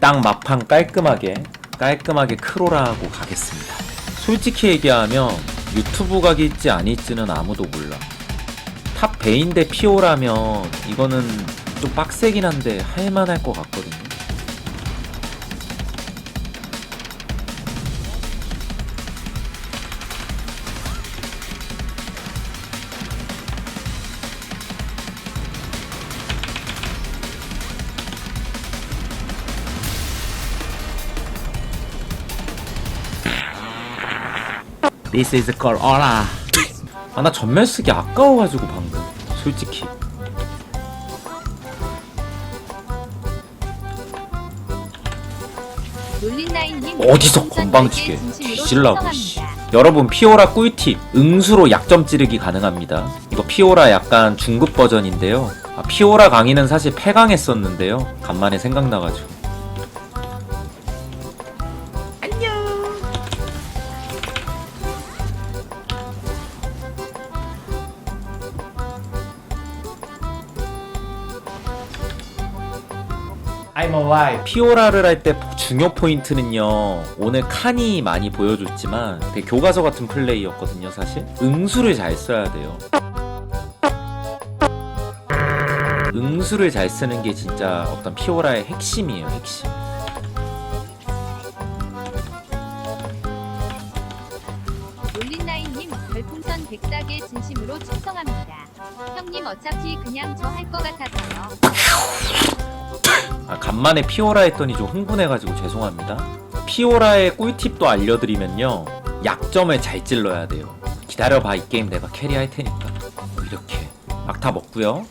딱 막판 깔끔하게 깔끔하게 크로라하고 가겠습니다. 솔직히 얘기하면 유튜브 각이 있지 아닐지는 아무도 몰라. 탑 베인 대 피오라면 이거는 좀 빡세긴 한데 할만할 것 같거든요. This is called 어라. 아, 나 전멸 쓰기 아까워가지고 방금. 솔직히. 어디서 건방지게 뒤질라고 씨. 여러분 피오라 꿀팁 응수로 약점 찌르기 가능합니다 이거 피오라 약간 중급 버전인데요 아, 피오라 강의는 사실 패강했었는데요 간만에 생각나가지고 Alive. 피오라를 할 때 중요 포인트는요. 오늘 칸이 많이 보여줬지만 되게 교과서 같은 플레이였거든요, 사실. 응수를 잘 써야 돼요. 응수를 잘 쓰는 게 진짜 어떤 피오라의 핵심이에요, 핵심. 놀린나인님 별풍선 100싹에 진심으로 충성합니다. 형님 어차피 그냥 저 할 거 같아서요. 아, 간만에 피오라 했더니 좀 흥분해가지고 죄송합니다. 피오라의 꿀팁도 알려드리면요. 약점을 잘 찔러야 돼요. 기다려봐, 이 게임 내가 캐리할 테니까. 뭐 이렇게. 막타 먹고요.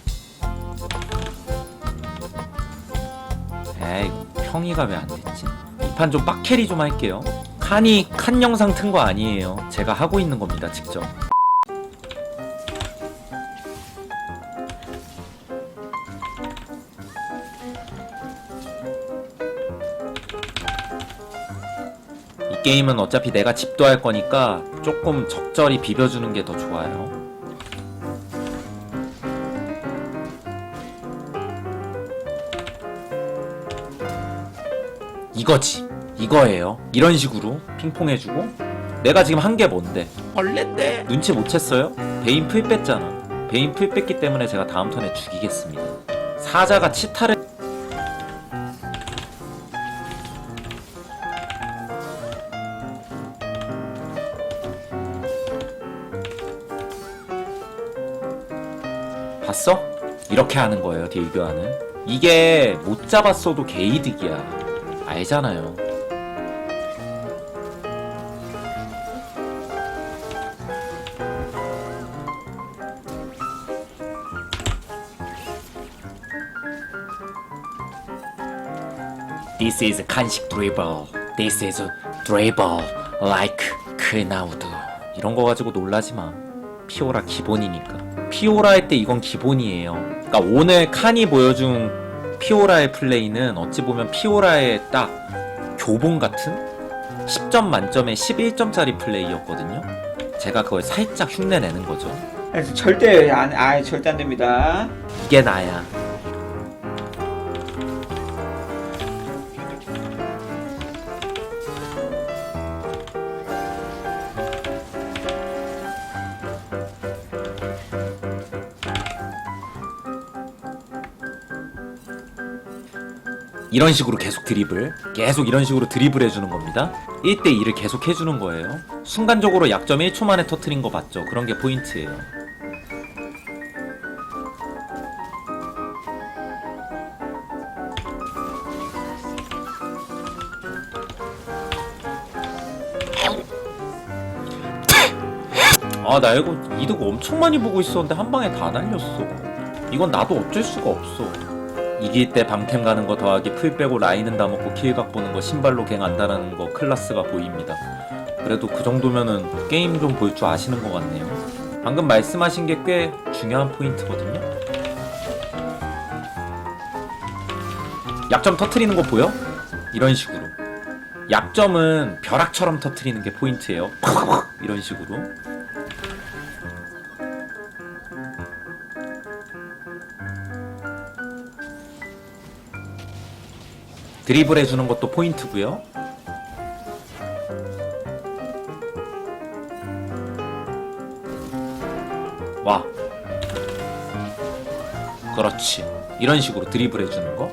에이, 평이가 왜 안 됐지? 이 판 좀 빡캐리 좀 할게요. 칸이 칸 영상 튼 거 아니에요. 제가 하고 있는 겁니다, 직접. 게임은 어차피 내가 집도 할 거니까 조금 적절히 비벼주는 게 더 좋아요. 이거지. 이거예요. 이런 식으로 핑퐁 해주고 내가 지금 한 게 뭔데? 벌레인데 눈치 못 챘어요? 베인 풀 뺐잖아. 베인 풀 뺐기 때문에 제가 다음 턴에 죽이겠습니다. 사자가 치타를 봤어? 이렇게 하는 거예요, 딜교환은. 이게 못 잡았어도 개이득이야. 알잖아요. This is 간식 드리블. This is dribble like. 이런 거 가지고 놀라지 마. 피오라 기본이니까. 피오라 할때 이건 기본이에요. 그러니까 오늘 칸이 보여준 피오라의 플레이는 어찌 보면 피오라의 딱 교본 같은 10점 만점에 11점짜리 플레이였거든요. 제가 그걸 살짝 흉내내는 거죠. 절대 안, 아 절대 안 됩니다. 이게 나야. 이런 식으로 계속 드리블, 계속 이런 식으로 드리블 해주는 겁니다. 1대2를 계속 해주는 거예요. 순간적으로 약점 1초 만에 터트린 거 맞죠? 그런 게 포인트예요. 아, 나 이거 이득 엄청 많이 보고 있었는데 한 방에 다 날렸어. 이건 나도 어쩔 수가 없어. 이길 때 방템 가는 거 더하기 풀 빼고 라인은 다 먹고 킬각 보는 거 신발로 갱 안다라는 거 클라스가 보입니다. 그래도 그 정도면은 게임 좀 볼 줄 아시는 것 같네요. 방금 말씀하신 게 꽤 중요한 포인트거든요. 약점 터트리는 거 보여? 이런 식으로. 약점은 벼락처럼 터트리는 게 포인트예요. 이런 식으로. 드리블 해주는 것도 포인트고요. 와. 그렇지. 이런 식으로 드리블 해주는 거.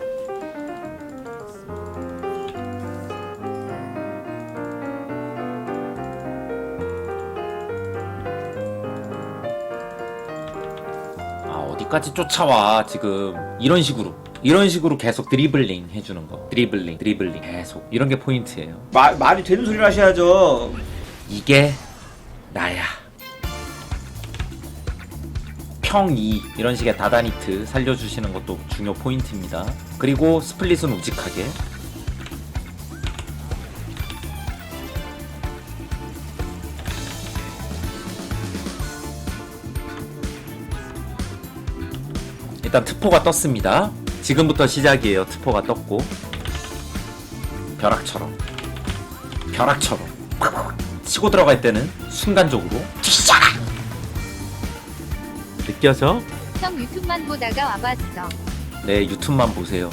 아 어디까지 쫓아와 지금 이런 식으로 이런 식으로 계속 드리블링 해주는 거. 드리블링 드리블링 계속. 이런 게 포인트예요. 말 말이 되는 소리를 하셔야죠. 이게 나야. 평2 이런 식의 다다니트 살려주시는 것도 중요 포인트입니다. 그리고 스플릿은 우직하게. 일단 트포가 떴습니다 지금부터 시작이에요. 트포가 떴고. 벼락처럼. 벼락처럼. 치고 들어갈 때는 순간적으로. 느껴져? 형 유튜브만 보다가 와봤어. 네 유튜브만 보세요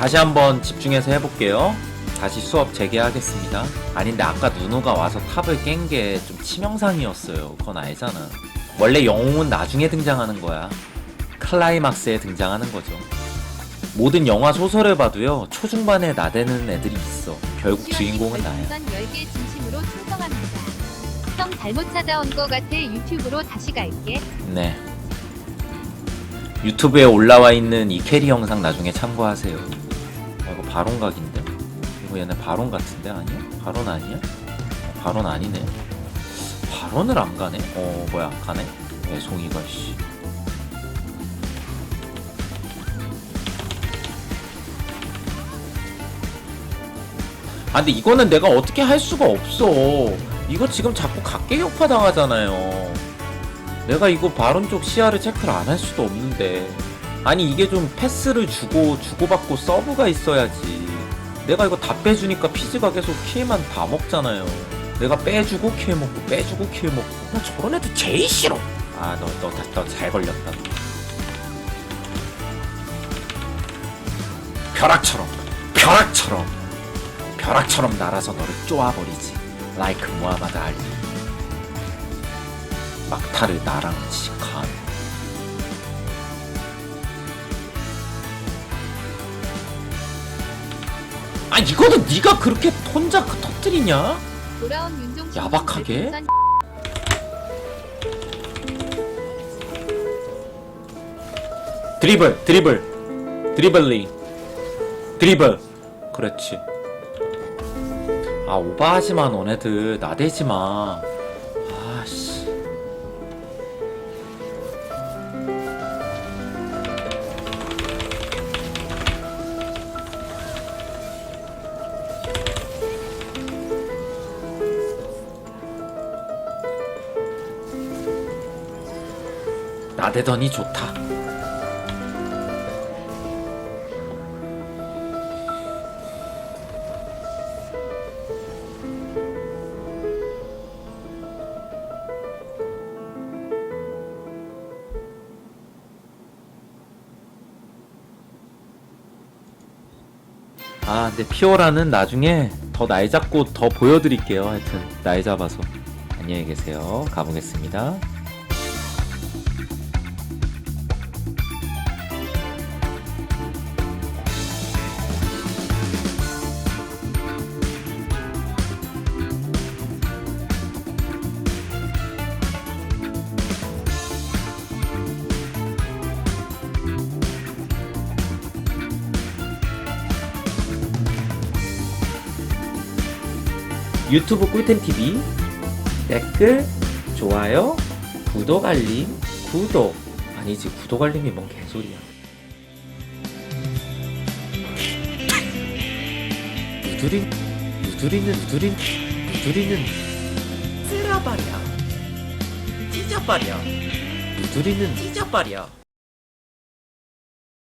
다시 한번 집중해서 해볼게요. 다시 수업 재개하겠습니다. 아닌데 아까 누누가 와서 탑을 깬 게 좀 치명상이었어요. 그건 알잖아. 원래 영웅은 나중에 등장하는 거야. 클라이막스에 등장하는 거죠. 모든 영화 소설을 봐도요 초중반에 나대는 애들이 있어. 결국 주인공은 나야. 10개 진심으로 충성합니다. 형 잘못 찾아온 거 같아 유튜브로 다시 갈게. 네. 유튜브에 올라와 있는 이 캐리 영상 나중에 참고하세요. 바론각인데? 이거 얘네 바론 같은데 아니야? 바론 아니야? 어, 바론 아니네. 바론을 안 가네? 어 뭐야 가네? 애송이가 씨. 아 근데 이거는 내가 어떻게 할 수가 없어. 이거 지금 자꾸 각계격파 당하잖아요. 내가 이거 바론 쪽 시야를 체크를 안 할 수도 없는데 아니 이게 좀 패스를 주고 주고받고 서브가 있어야지. 내가 이거 다 빼주니까 피즈가 계속 킬만 다 먹잖아요. 내가 빼주고 킬 먹고 빼주고 킬 먹고. 나 저런 애들 제일 싫어. 아너너너잘 걸렸다. 벼락처럼 벼락처럼 벼락처럼 날아서 너를 쪼아버리지. 라이크 무하마드 알리 막타를 나랑 직한 아 이거는 네가 그렇게 혼자 그 터뜨리냐? 돌아온 윤종 야박하게? 드리블 드리블. 드리블링 드리블. 그렇지. 아 오바하지마 너네들. 나대지마 나대더니 좋다. 아 근데 피오라는 나중에 더 날 잡고 더 보여드릴게요. 하여튼 날 잡아서 안녕히 계세요. 가보겠습니다 유튜브 꿀템TV 댓글, 좋아요, 구독 알림, 구독. 아니지 구독 알림이 뭔 개소리야. 누드린 누드리는 누드린 누드리는 쓰라발이야. 찢어발이야. 누드리는 찢어발이야